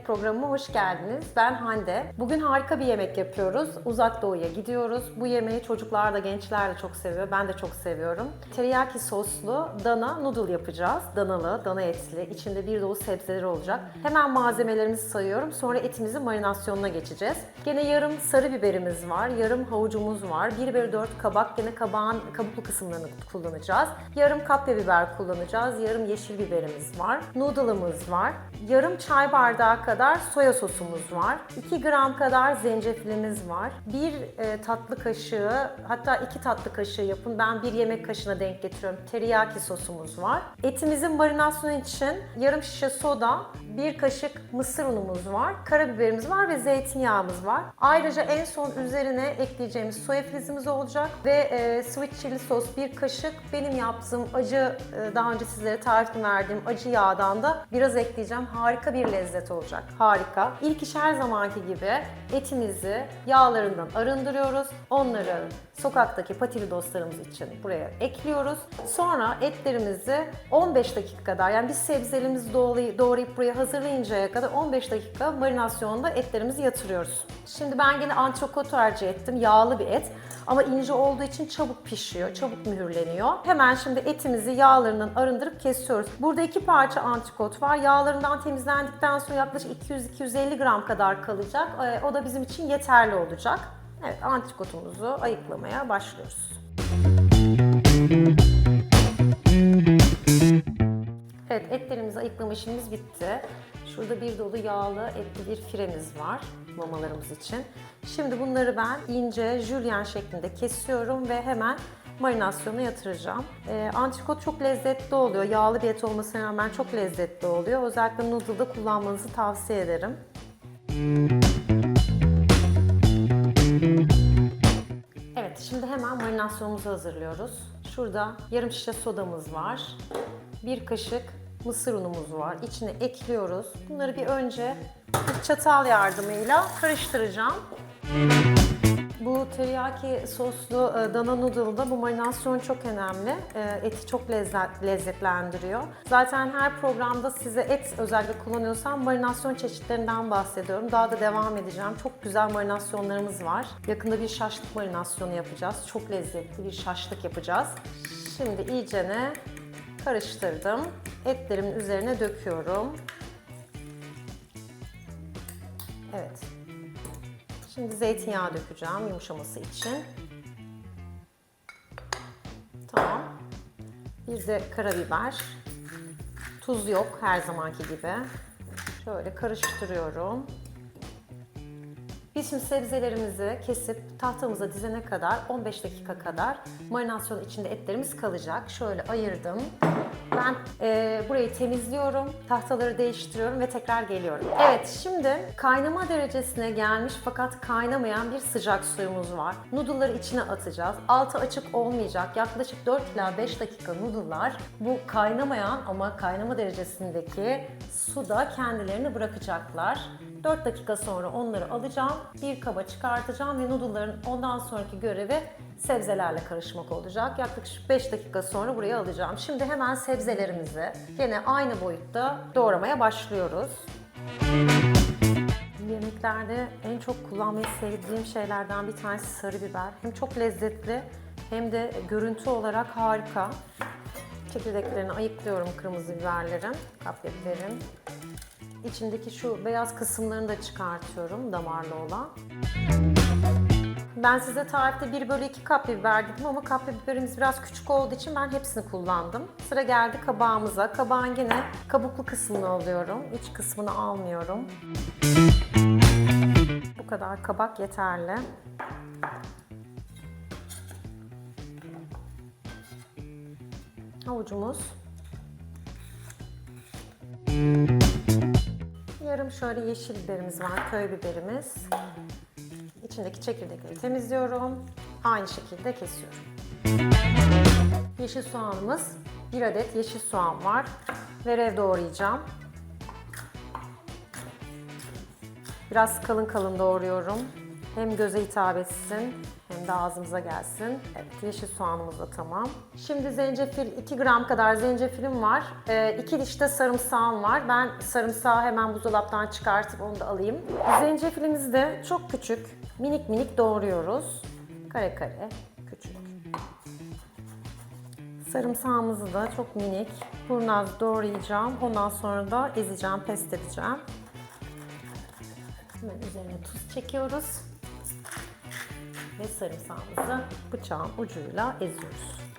yemek programıma hoş geldiniz. Ben Hande. Bugün harika bir yemek yapıyoruz. Uzak Doğu'ya gidiyoruz. Bu yemeği çocuklar da gençler de çok seviyor. Ben de çok seviyorum. Teriyaki soslu dana noodle yapacağız. Danalı, dana etli. İçinde bir dolu sebzeler olacak. Hemen malzemelerimizi sayıyorum. Sonra etimizin marinasyonuna geçeceğiz. Gene yarım sarı biberimiz var. Yarım havucumuz var. 1 bölü 4 kabak. Gene kabağın kabuklu kısımlarını kullanacağız. Yarım kapya biber kullanacağız. Yarım yeşil biberimiz var. Noodle'ımız var. Yarım çay bardağı kadar soya sosumuz var. 2 gram kadar zencefilimiz var. 1 tatlı kaşığı hatta 2 tatlı kaşığı yapın. Ben bir yemek kaşığına denk getiriyorum. Teriyaki sosumuz var. Etimizin marinasyonu için yarım şişe soda, 1 kaşık mısır unumuz var. Karabiberimiz var ve zeytinyağımız var. Ayrıca en son üzerine ekleyeceğimiz soya filizimiz olacak ve e, sweet chili sos 1 kaşık. Benim yaptığım acı e, daha önce sizlere tarifini verdiğim acı yağdan da biraz ekleyeceğim. Harika bir lezzet olacak. Harika. İlk iş her zamanki gibi etimizi yağlarından arındırıyoruz. Onları sokaktaki patili dostlarımız için buraya ekliyoruz. Sonra etlerimizi 15 dakika kadar yani biz sebzelerimizi doğrayıp buraya hazırlayıncaya kadar 15 dakika marinasyonda etlerimizi yatırıyoruz. Şimdi ben yine antrikot tercih ettim. Yağlı bir et. Ama ince olduğu için çabuk pişiyor, çabuk mühürleniyor. Hemen şimdi etimizi yağlarından arındırıp kesiyoruz. Burada iki parça antrikot var. Yağlarından temizlendikten sonra yaklaşık 200-250 gram kadar kalacak. Ee, O da bizim için yeterli olacak. Evet, antrikotumuzu ayıklamaya başlıyoruz. Evet, etlerimizi ayıklama işimiz bitti. Şurada bir dolu yağlı etli bir firemiz var mamalarımız için. Şimdi bunları ben ince jülyen şeklinde kesiyorum ve hemen marinasyona yatıracağım. Ee, antrikot çok lezzetli oluyor. Yağlı bir et olmasına rağmen çok lezzetli oluyor. Özellikle noodle'da kullanmanızı tavsiye ederim. Evet, şimdi hemen marinasyonumuzu hazırlıyoruz. Şurada yarım şişe sodamız var. Bir kaşık mısır unumuz var. İçine ekliyoruz. Bunları bir önce bir çatal yardımıyla karıştıracağım. Bu teriyaki soslu e, dana noodle'da bu marinasyon çok önemli. E, Eti çok lezzet, lezzetlendiriyor. Zaten her programda size et özellikle kullanıyorsam marinasyon çeşitlerinden bahsediyorum. Daha da devam edeceğim. Çok güzel marinasyonlarımız var. Yakında bir şaşlık marinasyonu yapacağız. Çok lezzetli bir şaşlık yapacağız. Şimdi iyicene karıştırdım. Etlerimin üzerine döküyorum. Evet. Şimdi zeytinyağı dökeceğim yumuşaması için. Tamam. Bir de karabiber. Tuz yok her zamanki gibi. Şöyle karıştırıyorum. Biz şimdi sebzelerimizi kesip tahtamıza dizene kadar 15 dakika kadar marinasyon içinde etlerimiz kalacak. Şöyle ayırdım. Ben e, burayı temizliyorum, tahtaları değiştiriyorum ve tekrar geliyorum. Evet, şimdi kaynama derecesine gelmiş fakat kaynamayan bir sıcak suyumuz var. Noodle'ları içine atacağız. Altı açık olmayacak. Yaklaşık 4 ila 5 dakika noodle'lar bu kaynamayan ama kaynama derecesindeki suda kendilerini bırakacaklar. 4 dakika sonra onları alacağım, bir kaba çıkartacağım ve noodle'ların ondan sonraki görevi sebzelerle karışmak olacak. Yaklaşık 5 dakika sonra buraya alacağım. Şimdi hemen sebzelerimizi yine aynı boyutta doğramaya başlıyoruz. Yemeklerde en çok kullanmayı sevdiğim şeylerden bir tanesi sarı biber. Hem çok lezzetli hem de görüntü olarak harika. Çekirdeklerini ayıklıyorum kırmızı biberlerin, kapya biberin. İçindeki şu beyaz kısımlarını da çıkartıyorum damarlı olan. Ben size tarifte 1 bölü 2 kapya biber dedim ama kapya biberimiz biraz küçük olduğu için ben hepsini kullandım. Sıra geldi kabağımıza. Kabağın yine kabuklu kısmını alıyorum. İç kısmını almıyorum. Bu kadar kabak yeterli. Havucumuz. Yarım şöyle yeşil biberimiz var, köy biberimiz. İçindeki çekirdekleri temizliyorum. Aynı şekilde kesiyorum. Yeşil soğanımız. Bir adet yeşil soğan var. Verev doğrayacağım. Biraz kalın kalın doğruyorum. Hem göze hitap etsin hem de de ağzımıza gelsin. Evet, yeşil soğanımız da tamam. Şimdi zencefil, 2 gram kadar zencefilim var. 2 diş de sarımsağım var. Ben sarımsağı hemen buzdolaptan çıkartıp onu da alayım. Zencefilimizi de çok küçük, minik minik doğruyoruz. Kare kare, küçük. Sarımsağımızı da çok minik, kurnaz doğrayacağım. Ondan sonra da ezeceğim, pest edeceğim. Hemen üzerine tuz çekiyoruz. Ve sarımsağımızı bıçağın ucuyla eziyoruz.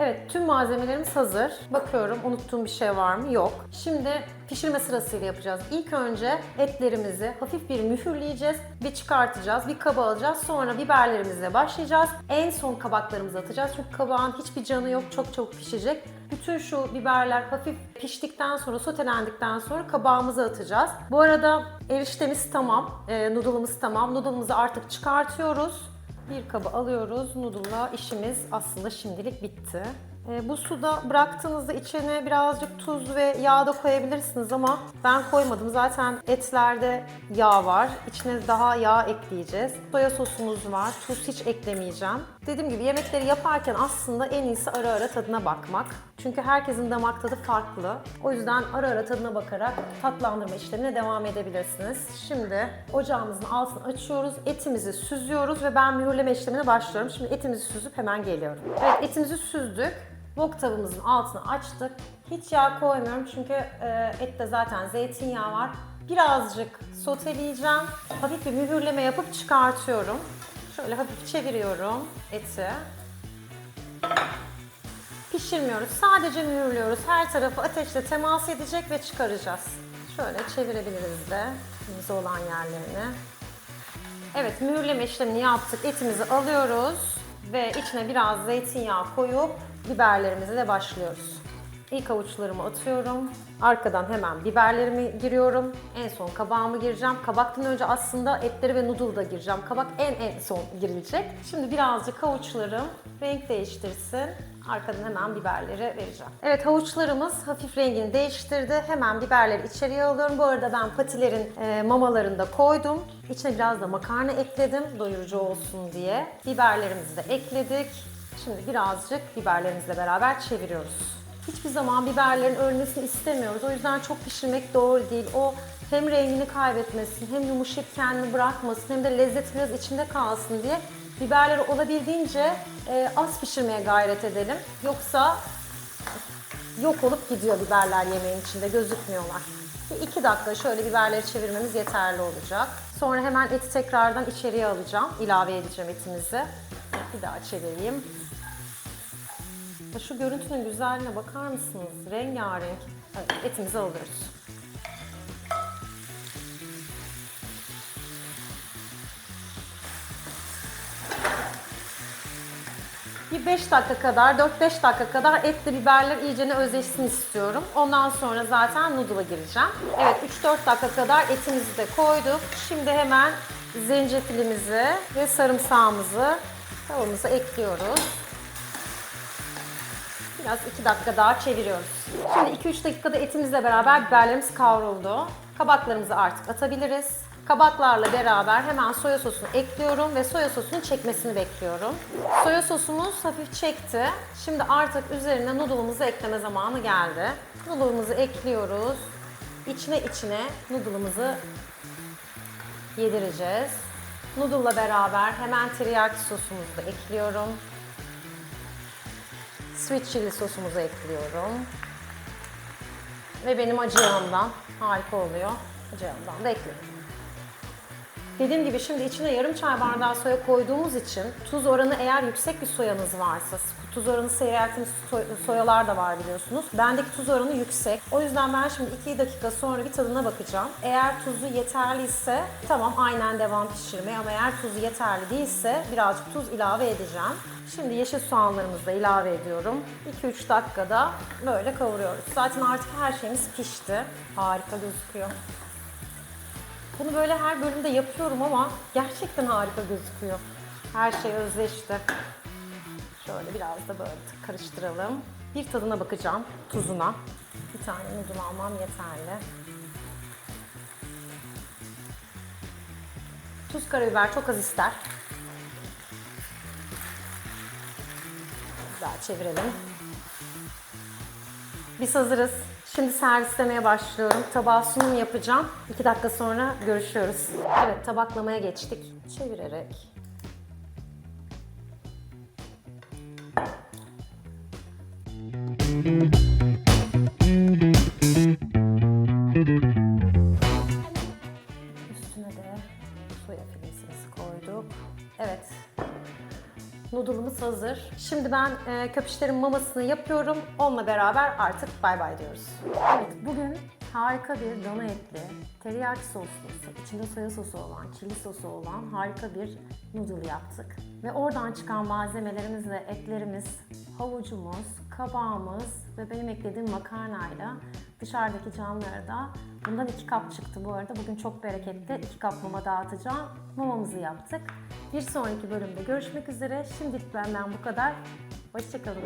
Evet, tüm malzemelerimiz hazır. Bakıyorum unuttuğum bir şey var mı? Yok. Şimdi pişirme sırasıyla yapacağız. İlk önce etlerimizi hafif bir mühürleyeceğiz ve çıkartacağız. Bir kaba alacağız. Sonra biberlerimizle başlayacağız. En son kabaklarımızı atacağız. Çünkü kabağın hiçbir canı yok. Çok çabuk pişecek. Bütün şu biberler hafif piştikten sonra, sotelendikten sonra kabağımızı atacağız. Bu arada eriştemiz tamam, e, noodle'ımız tamam. Noodle'ımızı artık çıkartıyoruz. Bir kaba alıyoruz. Noodle'la işimiz aslında şimdilik bitti. E, bu suda bıraktığınızda içine birazcık tuz ve yağ da koyabilirsiniz ama ben koymadım. Zaten etlerde yağ var. İçine daha yağ ekleyeceğiz. Soya sosumuz var. Tuz hiç eklemeyeceğim. Dediğim gibi yemekleri yaparken aslında en iyisi ara ara tadına bakmak. Çünkü herkesin damak tadı farklı. O yüzden ara ara tadına bakarak tatlandırma işlemine devam edebilirsiniz. Şimdi ocağımızın altını açıyoruz. Etimizi süzüyoruz ve ben mühürleme işlemine başlıyorum. Şimdi etimizi süzüp hemen geliyorum. Evet etimizi süzdük. Wok tavamızın altını açtık. Hiç yağ koymuyorum çünkü e, ette zaten zeytinyağı var. Birazcık soteleyeceğim. Hafif bir mühürleme yapıp çıkartıyorum. Şöyle hafif çeviriyorum eti. Pişirmiyoruz. Sadece mühürlüyoruz. Her tarafı ateşle temas edecek ve çıkaracağız. Şöyle çevirebiliriz de kırmızı olan yerlerini. Evet mühürleme işlemini yaptık. Etimizi alıyoruz ve içine biraz zeytinyağı koyup biberlerimize de başlıyoruz. İlk avuçlarımı atıyorum. Arkadan hemen biberlerimi giriyorum. En son kabağımı gireceğim. Kabaktan önce aslında etleri ve noodle da gireceğim. Kabak en en son girilecek. Şimdi birazcık havuçlarım renk değiştirsin. Arkadan hemen biberleri vereceğim. Evet havuçlarımız hafif rengini değiştirdi. Hemen biberleri içeriye alıyorum. Bu arada ben patilerin e, mamalarını da koydum. İçine biraz da makarna ekledim doyurucu olsun diye. Biberlerimizi de ekledik. Şimdi birazcık biberlerimizle beraber çeviriyoruz. Hiçbir zaman biberlerin ölmesini istemiyoruz. O yüzden çok pişirmek doğru değil. O hem rengini kaybetmesin, hem yumuşayıp kendini bırakmasın, hem de lezzeti biraz içinde kalsın diye biberleri olabildiğince e, az pişirmeye gayret edelim. Yoksa yok olup gidiyor biberler yemeğin içinde, gözükmüyorlar. Bir iki dakika şöyle biberleri çevirmemiz yeterli olacak. Sonra hemen eti tekrardan içeriye alacağım. ilave edeceğim etimizi. Bir daha çevireyim. Ya Şu görüntünün güzelliğine bakar mısınız? Rengarenk. Evet, etimizi alıyoruz. Bir 5 dakika kadar, 4-5 dakika kadar etle biberler iyicene özleşsin istiyorum. Ondan sonra zaten noodle'a gireceğim. Evet 3-4 dakika kadar etimizi de koyduk. Şimdi hemen zencefilimizi ve sarımsağımızı tavamıza ekliyoruz. Biraz 2 dakika daha çeviriyoruz. Şimdi 2-3 dakikada etimizle beraber biberlerimiz kavruldu. Kabaklarımızı artık atabiliriz. Kabaklarla beraber hemen soya sosunu ekliyorum ve soya sosunun çekmesini bekliyorum. Soya sosumuz hafif çekti. Şimdi artık üzerine noodle'ımızı ekleme zamanı geldi. Noodle'ımızı ekliyoruz. İçine içine noodle'ımızı yedireceğiz. Noodle'la beraber hemen teriyaki sosumuzu da ekliyorum. Sweet chili sosumuzu ekliyorum. Ve benim acı yağımdan harika oluyor. Acı yağımdan da ekliyorum. Dediğim gibi şimdi içine yarım çay bardağı soya koyduğumuz için tuz oranı eğer yüksek bir soyanız varsa, tuz oranı seyrelttiğimiz soy- soyalar da var biliyorsunuz. Bendeki tuz oranı yüksek. O yüzden ben şimdi 2 dakika sonra bir tadına bakacağım. Eğer tuzu yeterliyse tamam aynen devam pişirmeye ama eğer tuzu yeterli değilse birazcık tuz ilave edeceğim. Şimdi yeşil soğanlarımızı da ilave ediyorum. 2-3 dakikada böyle kavuruyoruz. Zaten artık her şeyimiz pişti. Harika gözüküyor. Bunu böyle her bölümde yapıyorum ama gerçekten harika gözüküyor. Her şey özleşti. Şöyle biraz da böyle karıştıralım. Bir tadına bakacağım, tuzuna. Bir tane noodle almam yeterli. Tuz, karabiber çok az ister. Güzel çevirelim. Biz hazırız. Şimdi servislemeye başlıyorum. Tabağa sunum yapacağım. 2 dakika sonra görüşüyoruz. Evet tabaklamaya geçtik. Çevirerek. Üstüne de soya filesimizi koyduk. Evet. Noodle'ımız hazır. Şimdi ben e, köpüşlerin mamasını yapıyorum. Onunla beraber artık bay bay diyoruz. Evet, bugün harika bir dana etli, teriyaki soslu, içinde soya sosu olan, çili sosu olan harika bir noodle yaptık. Ve oradan çıkan malzemelerimizle etlerimiz, havucumuz, kabağımız ve benim eklediğim makarnayla dışarıdaki canlılara da bundan iki kap çıktı bu arada. Bugün çok bereketli iki kap mama dağıtacağım. Mamamızı yaptık. Bir sonraki bölümde görüşmek üzere. Şimdilik benden bu kadar. Hoşçakalın.